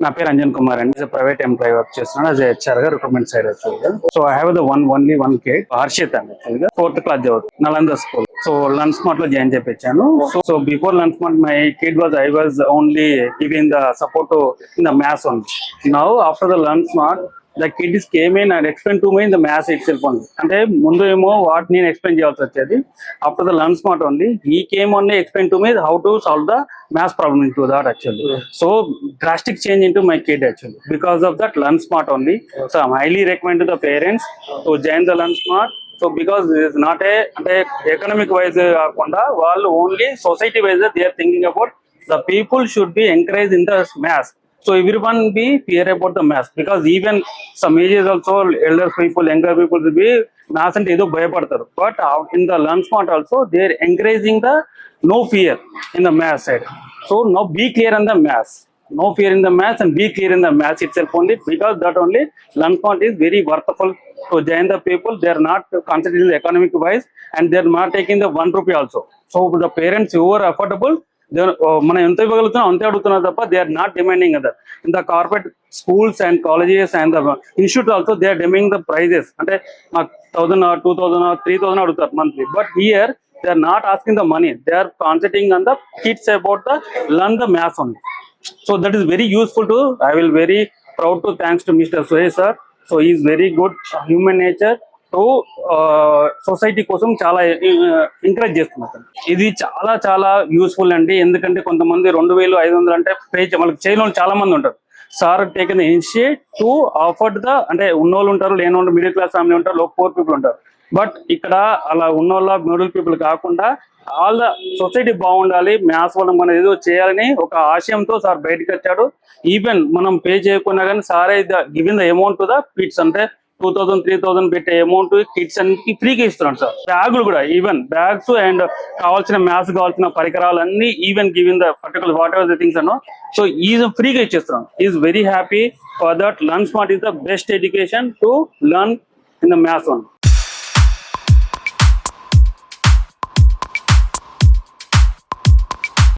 నా పేరు అంజన్ కుమార్ అండి. ప్రైవేట్ ఎంప్లాయీ వర్క్ చేస్తున్నాను. యాజ్ హెచ్ఆర్గా రిక్రూట్మెంట్ సైడ్ యాక్చువల్గా so I have the one only one K Harshit అండి. యాక్చువల్గా ఫోర్త్ క్లాస్ చదువుతుంది. నలంద స్కూల్ సో లంచ్ స్మార్ట్లో జాయిన్ చేయించాను so so before lunch smart my kid was I was only giving the support in the maths only now after the lunch smart the kid is came in and explain to my in the maths it self only అంటే ముందు ఏమో what నేను explain చేయాల్సి వచ్చేది. After the learn smart only ఈ came only explain to me how to solve the maths problem in to that actually so drastic change into my kid actually. Because of that learn smart only. So i'm highly recommend to the parents to join the learn smart. So because is not a అంటే economic wise కాకుండా వాళ్ళు only society wise they are thinking about the people should be encourage in the maths So everyone be fear about the mass because even some ages also elder people, younger people will be mass and edo bhayapadtaru. But out in the lunch spot also they are encouraging the no fear in the mass side. So now be clear on the mass, No fear in the mass, and be clear in the mass itself only because that only lunch spot is very worthful to join the people. They are not considering the economic wise and they are not taking the one rupee also. So the parents who are affordable మనం ఎంత ఇవ్వగలుగుతున్నాం అంతే అడుగుతున్నారు తప్ప they are not demanding other in the corporate schools and colleges and the institute also they are demanding the prices అంటే మాకు thousand two thousand three thousand అడుగుతారు monthly but here they are not asking the money they are concentrating on the kids about the learn the maths only so that is very useful to I will very proud to thanks to mister suresh sir so he very good human nature society కోసం చాలా encourage చేస్తున్నారు. ఇది చాలా చాలా useful అండి. ఎందుకంటే కొంతమంది రెండు వేలు ఐదు వందలు అంటే పే వాళ్ళకి చేయలేని చాలా మంది ఉంటారు. Sir taken initiate to afford the అంటే ఉన్నోళ్ళు ఉంటారు లేని వాళ్ళు మిడిల్ క్లాస్ ఫ్యామిలీ ఉంటారు లో పూర్ పీపుల్ ఉంటారు. బట్ ఇక్కడ అలా ఉన్నోళ్ళ మిడిల్ పీపుల్ కాకుండా ఆల్ ద సొసైటీ బాగుండాలి మ్యాథ్స్ వల్ల మనం ఏదో చేయాలని ఒక ఆశయంతో సార్ బయటకు వచ్చాడు. ఈవెన్ మనం పే చేయకున్నా కానీ సారే giving the amount to the pits అంటే టూ థౌసండ్ త్రీ థౌసండ్ పెట్టే అమౌంట్ కిట్స్ అన్ని ఫ్రీగా ఇస్తున్నాడు సార్. బ్యాగులు కూడా ఈవెన్ బ్యాగ్స్ అండ్ కావాల్సిన మ్యాథ్స్ కావాల్సిన పరికరాలు అన్ని even giving the particular whatever the things అన్నో సో ఈజ్ ఫ్రీగా ఇచ్చేస్తున్నాం is very happy for that learn smart is the best education to learn in the maths one